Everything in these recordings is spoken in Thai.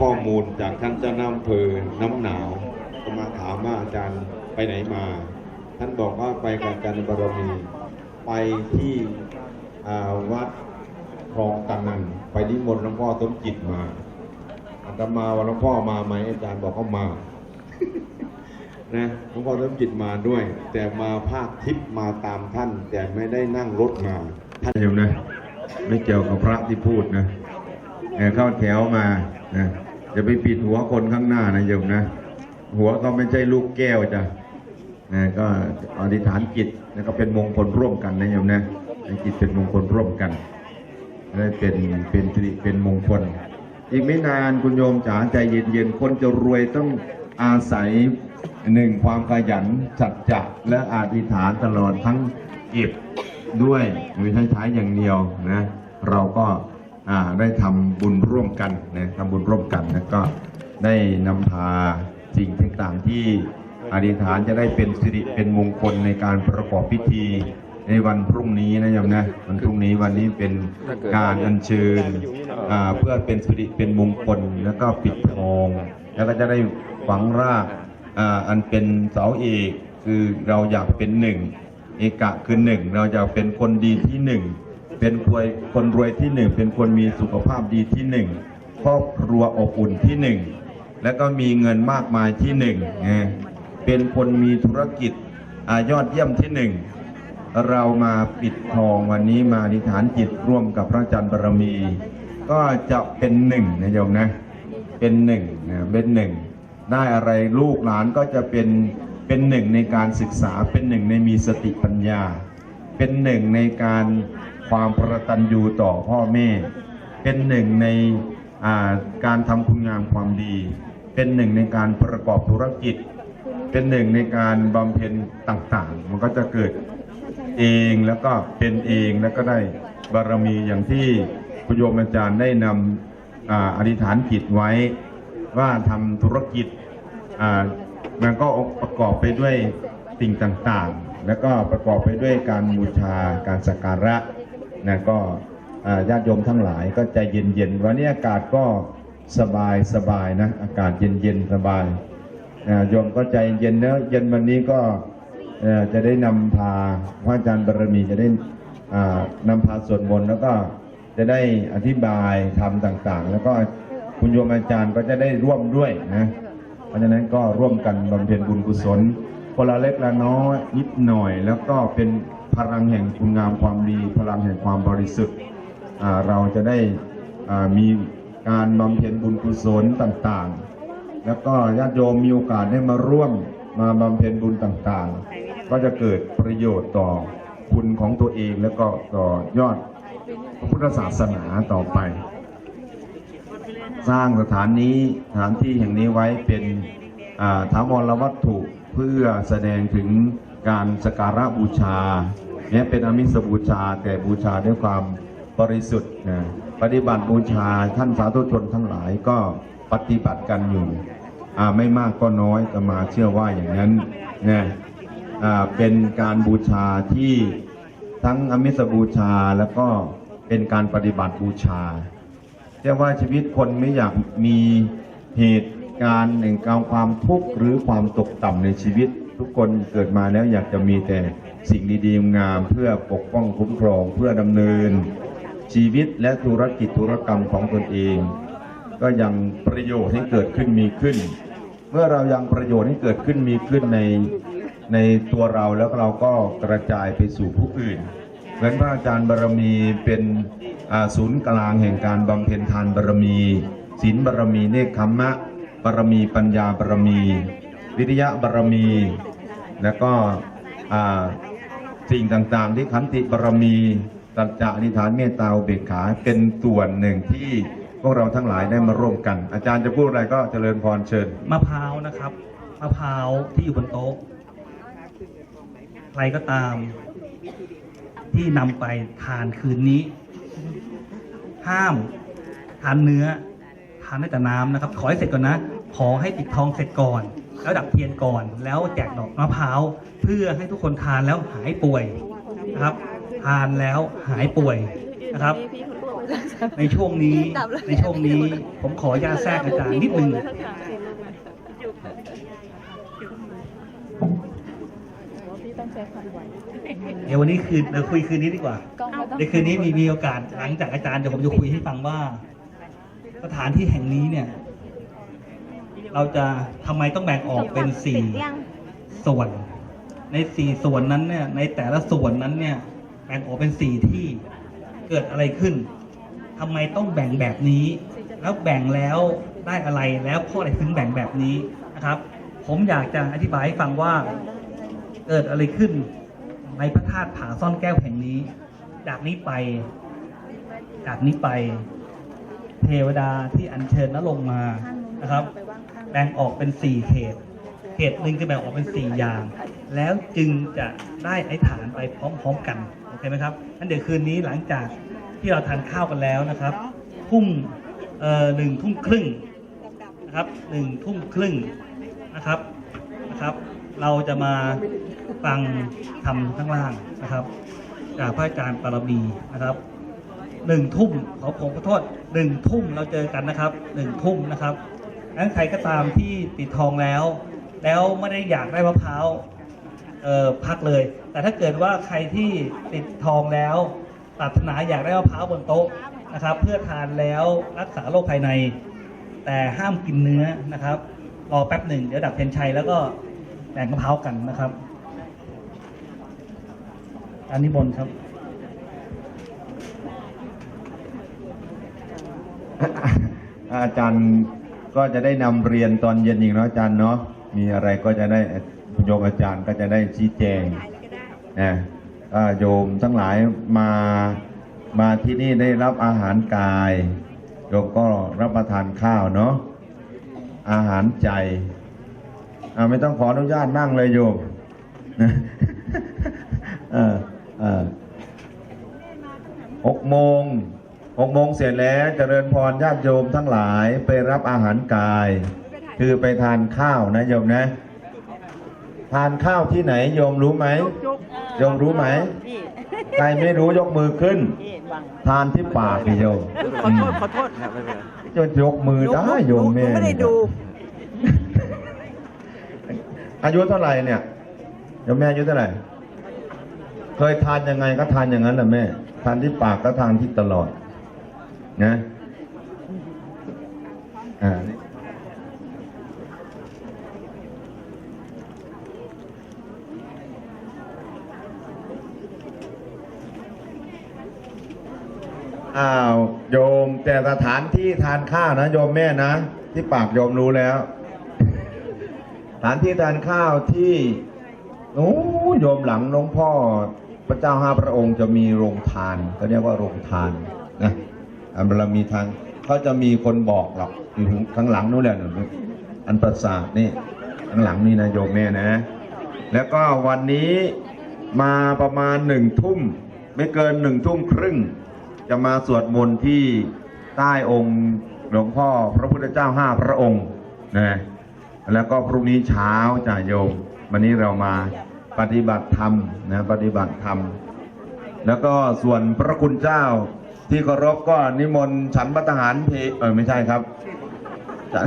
ข้อมูลจากท่านเจ้าหน้าอำเภอน้ำหนาวก็มาถามว่าอาจารย์ไปไหนมา ท่านบอกว่าไปกับอาจารย์บารมีไปที่วัดคลองตันนันไปนิมนต์หลวงพ่อต้นจิตมาอาตมาว่าหลวงพ่อมาไหมอาจารย์บอกเขามานะหลวงพ่อต้นจิตมาด้วย แต่มาภาคทิพย์มาตามท่าน แต่ไม่ได้นั่งรถมา ท่านโยมนะ ไม่เกี่ยวกับพระที่พูดนะเข้าแถวมานะ จะไปปิดหัวคนข้างหน้านะโยมนะ หัวก็ไม่ใช่ลูกแก้วจ้ะนะก็อธิษฐานจิตแล้วก็เป็นมงคลร่วมกันนะโยมนะให้จิตเป็นมงคลร่วมกันได้เป็นเป็นสิริเป็นมงคล อีกไม่นานคุณโยมจ๋าใจเย็นๆคนจะรวยต้องอาศัยหนึ่งความขยันสัดจจะและอธิษฐานตลอดทั้งเก็บด้วยไม่ใช่ใช้อย่างเดียวนะ เราก็ ได้ทำบุญร่วมกันนะทำบุญร่วมกันแล้วก็ได้นำพาสิ่งต่างๆที่อธิษฐานจะได้เป็นสิริเป็นมงคลในการประกอบพิธีในวันพรุ่งนี้นะโยมนะวันพรุ่งนี้วันนี้เป็นการอัญเชิญอ่าเพื่อเป็นสิริเป็นมงคลแล้วก็ปิดทอง แล้วก็จะได้ฝังรากอ่าอันเป็นเสาเอกคือเราอยากเป็นหนึ่งเอกะคือหนึ่งเราอยากเป็นคนดีที่หนึ่ง เป็นควยคนรวยที่หนึ่งเป็นคนมีสุขภาพดีที่หนึ่งครอบครัวอบอุ่นที่หนึ่งแล้วก็มีเงินมากมายที่หนึ่งไงเป็นคนมีธุรกิจอายอดเยี่ยมที่หนึ่งเรามาปิดทองวันนี้มาอธิษฐานจิตร่วมกับพระอาจารย์บารมี ก็จะเป็นหนึ่งนะโยมนะ เป็นหนึ่งนะเป็นหนึ่งได้อะไรลูกหลานก็จะเป็นเป็นหนึ่งในการศึกษาเป็นหนึ่งในมีสติปัญญา เป็นหนึ่งในการ ความประตันยูต่อพ่อแม่ เป็นหนึ่งในการทำคุณงามความดี เป็นหนึ่งในการประกอบธุรกิจ เป็นหนึ่งในการบำเพ็ญต่างๆ มันก็จะเกิดเองแล้วก็เป็นเองแล้วก็ได้บารมีอย่างที่พระโยมอาจารย์ได้นำออธิษฐานจิตไว้ว่าทำธุรกิจมันก็ประกอบไปด้วยสิ่งต่างๆ แล้วก็ประกอบไปด้วยการบูชาการสักการะ นะก็ญาติโยมทั้งหลายก็ใจเย็นๆวันนี้อากาศก็สบายสบายนะอากาศเย็นๆสบายอ่าโยมก็ใจเย็นเนะเย็นวันนี้ก็จะได้นำพาพระอาจารย์บารมีจะได้อ่านำพาสวดมนต์แล้วก็จะได้อธิบายทำต่างๆ แล้วก็คุณโยมอาจารย์ก็จะได้ร่วมด้วยนะเพราะฉะนั้นก็ร่วมกันบำเพ็ญบุญกุศลคนละเล็กละน้อยนิดหน่อยแล้วก็เป็น พลังแห่งคุณงามความดี พลังแห่งความบริสุทธิ์เราจะได้มีการบำเพ็ญบุญกุศลต่างๆ แล้วก็ญาติโยมมีโอกาสได้มาร่วมมาบำเพ็ญบุญต่างๆ ก็จะเกิดประโยชน์ต่อคุณของตัวเองแล้วก็ต่อยอดพระพุทธศาสนาต่อไป สร้างสถานนี้สถานที่แห่งนี้ไว้เป็นอ่าถาวรวัตถุเพื่อแสดงถึง การสการะบูชาเนี่ยเป็นอมิสบูชาแต่บูชาด้วยความบริสุทธิ์นะปฏิบัติบูชาท่านสาธุชนทั้งหลายก็ปฏิบัติกันอยู่ไม่มากก็น้อยก็มาเชื่อว่าอย่างนั้นนะอ่าเป็นการบูชาที่ทั้งอมิสบูชาแล้วก็เป็นการปฏิบัติบูชาแต่ว่าชีวิตคนไม่อยากมีเหตุการณ์แห่งการความทุกข์หรือความตกต่ำในชีวิต ทุกคนเกิดมาแล้วอยากจะมีแต่สิ่งดีๆงามเพื่อปกป้องคุ้มครองเพื่อดำเนิน ชีวิตและธุรกิจธุรกรรมของตนเอง ก็ยังประโยชน์ให้เกิดขึ้นมีขึ้น เมื่อเรายังประโยชน์ให้เกิดขึ้นมีขึ้นในในตัวเราแล้วเราก็กระจายไปสู่ผู้อื่นเหมือนพระอาจารย์บารมีเป็นศูนย์กลางแห่งการบำเพ็ญทานบารมีศีลบารมีเนคขมมะบารมีปัญญาบารมี วิริยะบารมี แล้วก็สิ่งต่างๆ ที่ขันติบารมีตัจจะอธิฐานเมตตาอุเบกขาเป็นส่วนหนึ่งที่พวกเราทั้งหลายได้มาร่วมกัน อาจารย์จะพูดอะไรก็เจริญพรเชิญมะพร้าวนะครับมะพร้าวที่อยู่บนโต๊ะ ใครก็ตาม ที่นำไปทานคืนนี้ ห้ามทานเนื้อ ทานได้แต่น้ำนะครับ ขอให้เสร็จก่อนนะ ขอให้ติดทองเสร็จก่อน แล้วดับเทียนก่อน แล้วแจกดอกมะพร้าวเพื่อให้ทุกคนทานแล้วหายป่วยนะครับ ทานแล้วหายป่วยนะครับ ในช่วงนี้ในช่วงนี้ผมขอญาตแทรกอาจารย์นิดนึงพี่ต้องใช้ความไวเดี๋ยววันนี้คืนเราคุยคืนนี้ดีกว่าในคืนนี้มีมีโอกาสหลังจากอาจารย์เดี๋ยวผมจะคุยให้ฟังว่า สถานที่แห่งนี้เนี่ย เราจะทำไมต้องแบ่งออกเป็นสี่ส่วน ในสี่ส่วนนั้นเนี่ย ในแต่ละส่วนนั้นเนี่ย แบ่งออกเป็นสี่ที่เกิดอะไรขึ้นทำไมต้องแบ่งแบบนี้ แล้วแบ่งแล้วได้อะไรแล้วเพราะอะไรถึงแบ่งแบบนี้นะครับ ผมอยากจะอธิบายให้ฟังว่าเกิดอะไรขึ้น ในพระธาตุผาซ่อนแก้วแห่งนี้ จากนี้ไป จากนี้ไป เทวดาที่อัญเชิญนลงค์มานะครับแบ่งออกเป็นสี่เขต เขตหนึ่งจะแบ่งออกเป็นสี่อย่าง แล้วจึงจะได้ไอ้ฐานไปพร้อมๆกันโอเคไหมครับงั้นเดี๋ยวคืนนี้หลังจากที่เราทานข้าวกันแล้วนะครับทุ่มเอ่อหนึ่งทุ่มครึ่งนะครับหนึ่งทุ่มครึ่งนะครับนะครับ เราจะมาฟังทำข้างล่างนะครับ จากพระอาจารย์ปรมีนะครับหนึ่งทุ่มขอผมขอโทษหนึ่งทุ่มเราเจอกันนะครับหนึ่งทุ่มนะครับ งั้นใครก็ตามที่ปิดทองแล้ว แล้วไม่ได้อยากได้มะพร้าวเออพักเลย แต่ถ้าเกิดว่าใครที่ติดทองแล้วปรารถนาอยากได้มะพร้าวบนโต๊ะนะครับ เพื่อทานแล้วรักษาโรคภายใน แต่ห้ามกินเนื้อนะครับรอแป๊บหนึ่งเดี๋ยวดับเทียนชัยแล้วก็แบ่งมะพร้าวกันนะครับ อันนี้บนครับอาจารย์ ก็จะได้นำเรียนตอนเย็นอีกเนาะอาจารย์เนาะมีอะไรก็จะได้โยมอาจารย์ก็จะได้ชี้แจงนะโยมทั้งหลายมามาที่นี่ได้รับอาหารกาย โยมก็รับประทานข้าวเนาะอาหารใจอ่าไม่ต้องขออนุญาตนั่งเลยโยมเออเออหกโมง หกโมงเสร็จแล้วเจริญพรญาติโยมทั้งหลายไปรับอาหารกาย คือไปทานข้าวนะโยมนะ ทานข้าวที่ไหนโยมรู้ไหมโยมรู้ไหมใครไม่รู้ยกมือขึ้น ทานที่ปากนี่โยมขอโทษขอโทษจนยกมือได้โยมแม่ไม่ได้ดู อายุเท่าไหร่เนี่ยโยมแม่อายุเท่าไหร่เคยทานยังไงก็ทานอย่างนั้นแหละแม่ ทานที่ปากก็ทานที่ตลอด นะอ่าอ้าวโยมแต่สถานที่ทานข้าวนะ โยมแม่นะ ที่ปากโยมรู้แล้ว สถานที่ทานข้าวที่โอ้โยมหลังหลวงพ่อ พระเจ้าห้าพระองค์จะมีโรงทานก็เรียกว่าโรงทานนะ เรามีทางเขาจะมีคนบอกหรอกอยู่ข้างหลังนู้นแหละอันประสาทนี่ข้างหลังนี่นะโยมแม่นะ แล้วก็วันนี้มาประมาณหนึ่งทุ่ม ไม่เกินหนึ่งทุ่มครึ่ง จะมาสวดมนต์ที่ใต้องค์หลวงพ่อพระพุทธเจ้าห้าพระองค์นะแล้วก็พรุ่งนี้เช้าจ่าโยม วันนี้เรามาปฏิบัติธรรมนะปฏิบัติธรรม แล้วก็ส่วนพระคุณเจ้า ที่เคารพก็นิมนต์ฉันพระทหารเพเออไม่ใช่ครับ ฉัน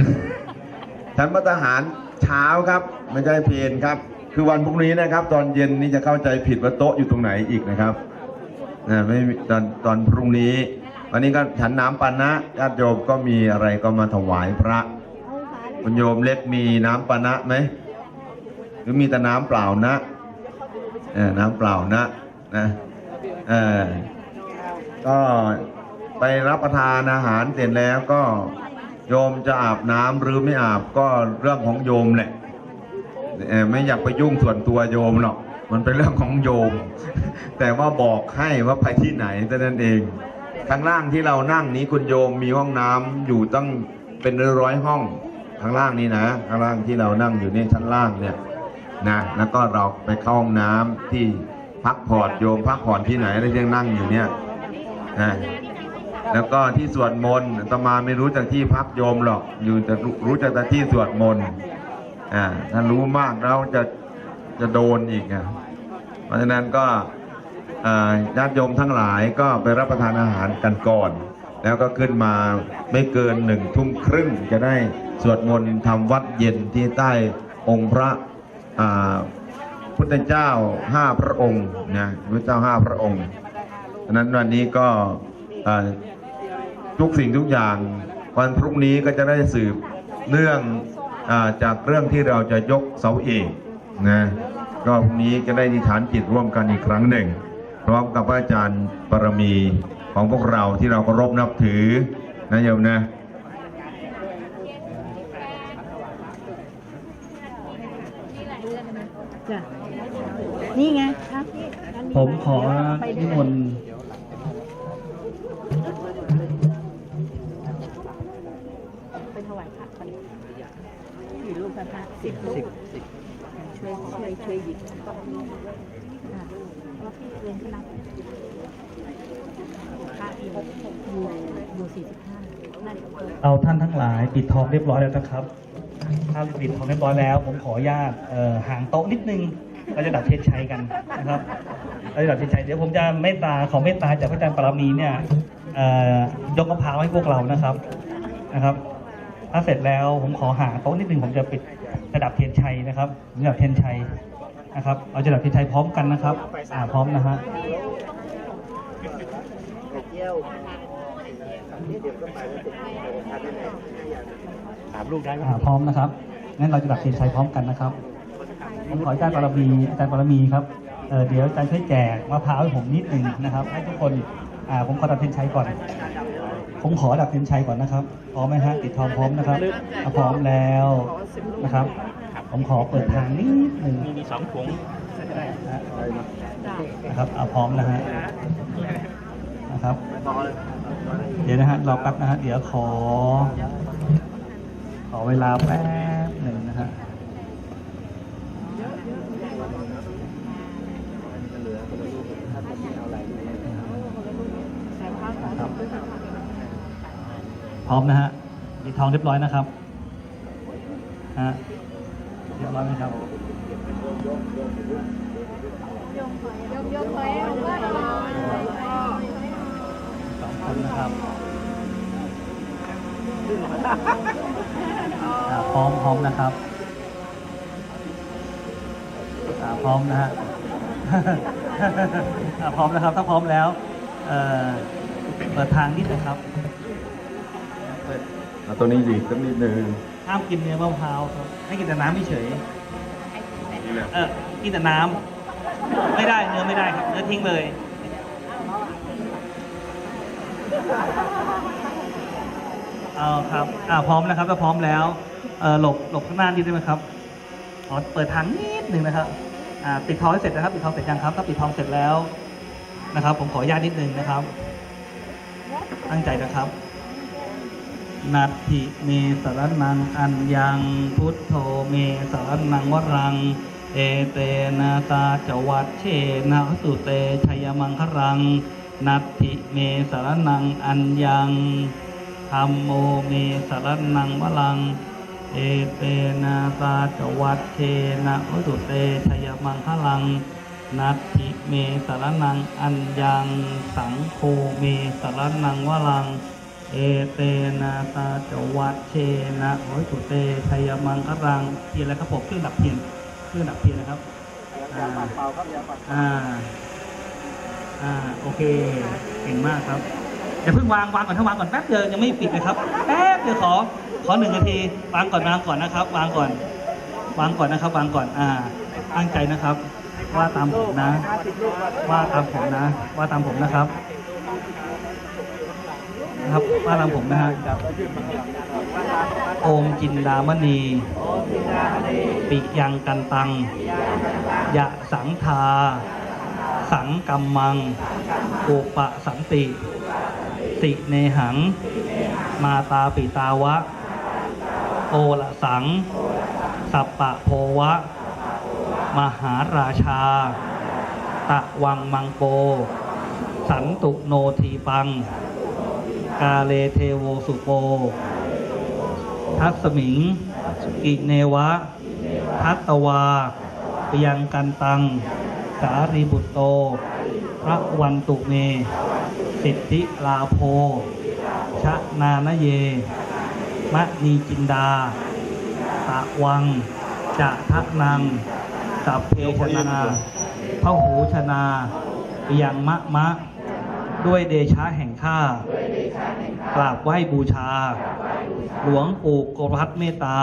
ฉันพระทหารเช้าครับ ไม่ใช่เพนครับ คือวันพรุ่งนี้นะครับ ตอนเย็นนี้จะเข้าใจผิดว่าโต๊ะอยู่ตรงไหนอีกนะครับนะไม่ตอนตอนพรุ่งนี้ วันนี้ก็ฉันน้ำปันนะญาติโยมก็มีอะไรก็มาถวายพระคุณโยมเล็กมีน้ำปานะไหมหรือมีแต่น้ำเปล่านะเออน้ำเปล่านะนะเออ ก็ไปรับประทานอาหารเสร็จแล้วก็โยมจะอาบน้ำหรือไม่อาบก็เรื่องของโยมแหละเออไม่อยากไปยุ่งส่วนตัวโยมหรอกมันเป็นเรื่องของโยม แต่ว่าบอกให้ว่าไปที่ไหนเท่นั้นเองข้างล่างที่เรานั่งนี้คุณโยมมีห้องน้ำอยู่ตั้งเป็นร้อยห้องข้างล่างนี้นะข้างล่างที่เรานั่งอยู่นี่ชั้นล่างเนี่ยนะแล้วก็เราไปเข้าห้องน้ำที่พักผ่อนโยมพักผ่อนที่ไหนแล้วยังนั่งอยู่เนี่ย นะแล้วก็ที่สวดมนต์อตมาไม่รู้จากที่พักโยมหรอก อยู่แต่รู้จากแต่ที่สวดมนต์อ่าถ้ารู้มากแล้วจะจะโดนอีกอะเพราะฉะนั้นก็ญาติโยมทั้งหลายก็ไปรับประทานอาหารกันก่อน แล้วก็ขึ้นมาไม่เกินหนึ่งทุ่มครึ่งจะได้สวดมนต์ทำวัดเย็นที่ใต้องค์พระพุทธเจ้าห้าพระองค์นะพระเจ้าห้าพระองค์ะนั้นวันนี้ก็อ่าทุกสิ่งทุกอย่างวันพรุ่งนี้ก็จะได้สืบเนื่องอาจากเรื่องที่เราจะยกเสาเอกนะก็พรุ่งนี้จะได้ดิฐานจิตร่วมกันอีกครั้งหนึ่งพร้อมกับพระอาจารย์ปรมีของพวกเราที่เราเคารพนับถือนะโยมนะจ้ะนี่ไงครับผมขอนิมนต์ ก่อนกี่รูกันคะสิบรูปช่วยช่วยช่วยหยิบอะแล้วพี่เรียนที่นับพระอยู่อยู่อยู่สี่สิบห้าเพิ่มเอาท่านทั้งหลายปิดทองเรียบร้อยแล้วนะครับถ้าปิดทองเรียบร้อยแล้ว ผมขออนุญาตห่างโต๊ะนิดนึงเราจะดับเทียนชัยกันนะครับเราจะดับเทียนชัยเดี๋ยวผมจะเมตตาขอเมตตาจากพระอาจารย์ปรมีเนี่ยยกมะพร้าวให้พวกเรานะครับนะครับ ถ้าเสร็จแล้วผมขอห่างโต๊ะนิดนึงผมจะปิดจะดับเทียนชัยนะครับผมจะดับเทียนชัยนะครับเราจะดับเทียนชัยพร้อมกันนะครับ อ่าพร้อมนะฮะถามลูกได้ไหมอ่าพร้อมนะครับงั้นเราจะดับเทียนชัยพร้อมกันนะครับผมขออาจารย์ปรมีอาจารย์ปรมีครับเออเดี๋ยวอาจารย์ช่วยแจกมะพร้าวให้ผมนิดหนึ่งนะครับ ให้ทุกคนอ่าผมขอดับเทียนชัยก่อน ผมขอดับเทียนชัยก่อนนะครับพร้อมไหมฮะติดทองพร้อมนะครับอะพร้อมแล้วนะครับ ผมขอเปิดทางนิดหนึ่งมีมีสองถุงนะครับเอาพร้อมนะฮะนะครับ เดี๋ยวนะฮะรอแป๊บนะฮะเดี๋ยวขอ ขอเวลาแป๊บหนึ่งนะฮะ ครับ พร้อมนะฮะมีทองเรียบร้อยนะครับฮะเรียบร้อยไหมครับสองคนนะครับพร้อมพร้อมนะครับพร้อมนะฮะพร้อมนะครับ ถ้าพร้อมแล้วเอ่อเปิดทางนิดนะครับ เอาตัวนี้ดีสักนิดนึงห้ามกินเนื้อมะพร้าวครับให้กินแต่น้ำเฉยเออกินแต่น้ำไม่ได้เนื้อไม่ได้ครับเนื้อทิ้งเลยเอาครับอ่าพร้อมนะครับถ้าพร้อมแล้วเออหลบหลบข้างหน้านิดได้ไหมครับขอเปิดทางนิดหนึ่งนะครับอ่าปิดทองให้เสร็จนะครับปิดทองเสร็จยังครับถ้าปิดทองเสร็จแล้วนะครับ ผมขออนุญาตนิดนึงนะครับ ตั้งใจนะครับ นัตถิเมสรนังอัญญังพุทโธเมสรนังวรัง เอเตนะตาจวัตเชนะสุเตชยมังครัง นัตถิเมสรนังอัญญังธรรมโมเมสรนังวรัง เอเตนะตาจวัตเชนะสุเตชยมังครังนัตถิเมสรนังอัญญัง สังโฆเมสรนังวรัง เอเตนะตาจวัตเชนะโอยสุเตชัยมังครังเทียนแล้วครับผมเครื่องดับเทียนเครื่องดับเทียนนะครับอ่าครับยาปัดอ่าอ่าโอเคเก่งมากครับอย่าเพิ่งวางวางก่อนถ้าวางก่อนแป๊บเดียวยังไม่ปิดเลยครับแป๊บเดียวขอขอหนึ่งนาทีวางก่อนวางก่อนนะครับ วางก่อน วางก่อนนะครับ วางก่อนอ่าตั้งใจนะครับ ว่าตามผมนะ ว่าตามผมนะ ว่าตามผมนะครับ นะครับว่าตามผมนะฮะโอมจินดามณี ปิยังกันตัง ยะสังทา สังกัมมังอุปะสันติ ติเนหัง มาตาปิตาวะ โอละสัง สัปปะโพวะ มหาราชา ตะวังมังโปสันตุโนทีปัง กาเลเทโวสุโป ทัสมิง กิเนวะ ทัตตวาปยังกันตัง สารีบุตโต พระวันตุเม สิทธิลาโภนานเย มะนีจินดา ตะวัง จะทะนังสัพเพชนาพระหูชนาเอียงมะมะ ด้วยเดชะแห่งข้า กราบไหว้บูชา หลวงปู่กรพัฒเมตตา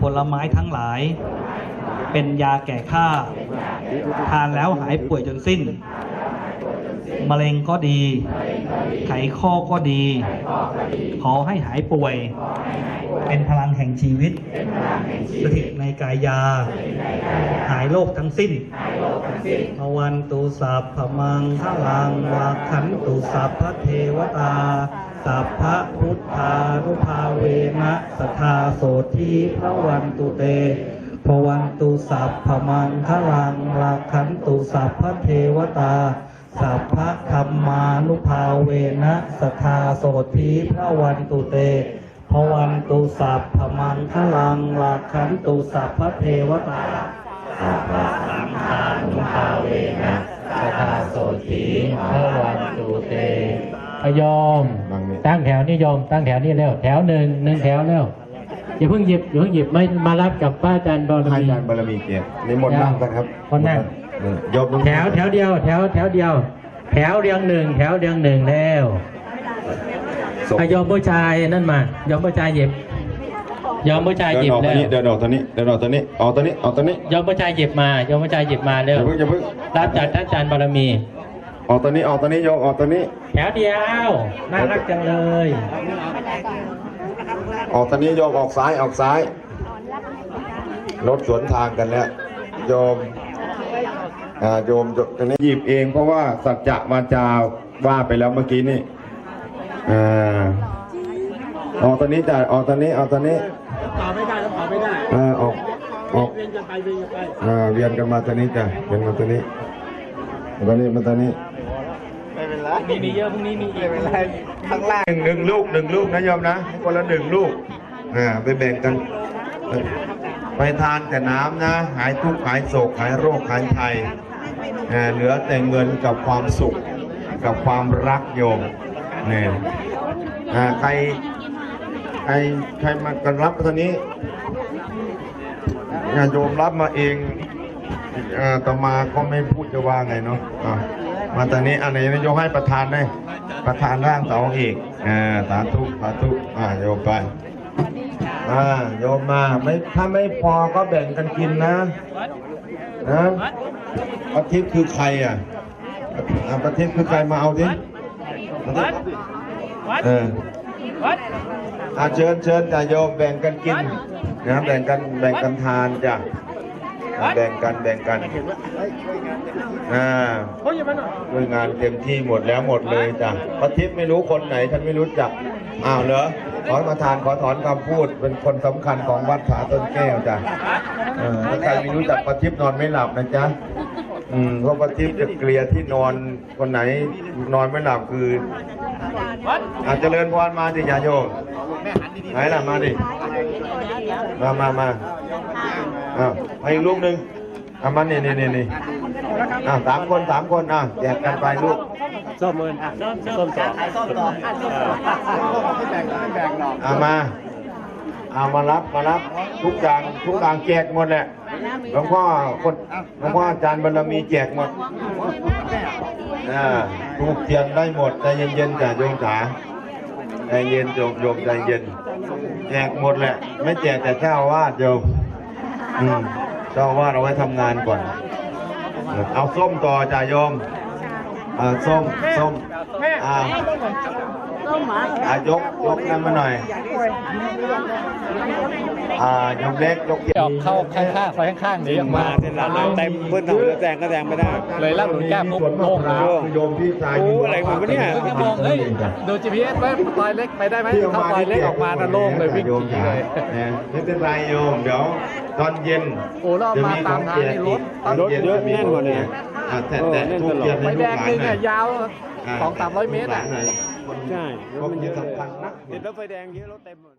ผลไม้ทั้งหลาย เป็นยาแก่ข้า ทานแล้วหายป่วยจนสิ้น มะเร็งก็ดี ไขข้อก็ดี ขอให้หายป่วย เป็นพลังแห่งชีวิต สถิตในกายา หายโรคทั้งสิ้นภวันตุสัพพมังคลังวาขันตุสัพพะเทวตาสัพพะพุทธานุภาเวนะสทธาโสทีพระวันตุเตภวันตุสัพพมังคลังวาขันตุสัพพะเทวตา สัพพะธรรมานุภาเวนะสทธาโสทีพระวันตุเตพวันตุสัพพมังคลังลาขันตุสัพพะเทวตาสัพพะสังฆานุภาเวนะสทาโสถีพระวันตุเตเอาโยมนั่งนี่ตั้งแถวนี่โยมตั้งแถวนี่เร็วแถวหนึ่งหนึ่งแถวเร็วอย่าเพิ่งหยิบอย่าเพิ่งหยิบไม่มารับกับป้าอาจารย์บอลให้มีอาจารย์บารมีเกียรตินิมนต์นั่งนะครับคนนั่งโยมต้องแถวแถวเดียว แถวแถวเดียว แถวเรียงหนึ่งแถวเรียงหนึ่งแล้วส่งอายอมผู้ชายนั่นมายอมผู้ชายหยิบยอมผู้ชายหเดิยินบออกแล้ตัววนี้เดินออกตัวนี้เดินออกตัวนี้ออกตัวนี้ออกตัวนี้ยอมผู้ชายหยิบมายอมผู้ชายหยิบมาอเร็วย่าเพิ่งอย่าเพิ่งรับจากท่านอาจารย์บารมีออกตัวนี้ออกตัวนี้โยมออกตัวนี้ แถวเดียวน่ารักจังเลยออกตัวนี้โยมออกซ้ายออกซ้ายรถสวนทางกันแล้วโยมอ่า โยมตรงนี้หยิบเองเพราะว่าสัจจะวาจาว่าไปแล้วเมื่อกี้นี่อ่าออกตัวนี้จ้ะออกตัวนี้ออกตัวนี้ต่อไม่ได้แล้วต่อไม่ได้อ่าออกออกเวียนกันไปเวียนกันไปอ่าเวียนกันมาตัวนี้จ้ะเวียนมาตัวนี้มาตัวนี้มาตัวนี้ไม่เป็นไรมีมีเยอะพรุ่งนี้มีอีกไม่เป็นไรข้างล่างหนึ่งหนึ่งลูกหนึ่งลูกนะโยมนะคนละหนึ่งลูกอ่าไปแบ่งกัน ไปทานแต่น้ำนะ หายทุกข์หายโศกหายโรคหายภัยอ่าเหลือแต่เงินกับความสุข กับความรักโยมเนี่ยใครใครใครมากันรับตอนนี้อ่าโยมรับมาเองอต่อมาก็ไม่พูดจะว่าไงเนาะอ่ามาตอนนี้อันไหนโยมให้ประธานได้ประธานร่างเสาเอกอ่าสาธุสาธุอ่าโยมไป อ่าโยมมาไม่ถ้าไม่พอก็แบ่งกันกินนะนะประทิพย์คือใครอะอ่าประทิพย์คือใครมาเอาดิประทิพย์เอออ่าเชิญเชิญจ้ะโยมแบ่งกันกินนะแบ่งกันแบ่งกันทานจ้ะอ่าแบ่งกันแบ่งกันอ่าด้วยงานเต็มที่หมดแล้วหมดเลยจ้ะประทิพย์ไม่รู้คนไหนฉันไม่รู้จักอ้าวเหรอ ขอมาทานขอถอนคำพูดเป็นคนสำคัญของวัดผาต้นแก้วจ้ะเออถ้าใครไม่รู้จักประทิพนอนไม่หลับนะจ๊ะอืมเพราะประทิพจะเกลียที่นอนคนไหนนอนไม่หลับคืออาจจะเจริญพรมาดิญาโยมไหนล่ะมาดิมามามาอ้าวมาอีกลูกหนึ่งเอามานี่นี่นี่นี่อ่าสามคนสามคนอะแจกกันไปลูก ส้มเมินอะส้มต่อส้มต่อไม่แบ่งไม่แบ่งหรอกเอามาเอามารับมารับทุกอย่างทุกอย่างแจกหมดแหละหลวงพ่อคนหลวงพ่ออาจารย์บารมีแจกหมดอ่าถูกเทียนได้หมดใจเย็นๆจ้ะโยมจ๋าใจเย็นโยมโยมใจเย็น แจกหมดแหละ ไม่แจกแต่เจ้าอาวาดโยมอืมเจ้าอาวาดเอาไว้ทำงานก่อน เอาส้มต่อจ้ะโยม อ่าส้มส้มอ่าต้มหมาอายกยกนั่นมาหน่อยอ่ายกเล็กยกใหญ่ออกเข้าข้างๆไปข้างๆหนีออกมาเสร็จแล้วเลยเต็มเพื่อนทำแล้วแซงก็แซงไม่ได้เลยรับหนุนแก้มปุ๊บโล่งเลยคือโยมพี่ชายโอ้อะไรของมันเนี่ยเพิ่งจะมองเฮ้ยดู GPS ไว้ซอยเล็กไปได้ไหมถ้าซอยเล็กออกมาน่ะโล่งเลยวิ่งโยมขี่จ๋าเลยเนี่ยไม่เป็นไรโยมเดี๋ยวตอนเย็นโอ้แล้วมาตามทางนี่รถตอนเย็นรถเยอะจะมีแน่นหมดเลย อะแต่แต่ทุกเทียนไฟให้ลูแดกงหลานนึงหน่อะอยยาวสองสามร้อยเมตรอะลูกหลานหน่อยใช่ก็มันเยอะสำคัญนะติดรถไฟแดงเยอะรถเต็มหมด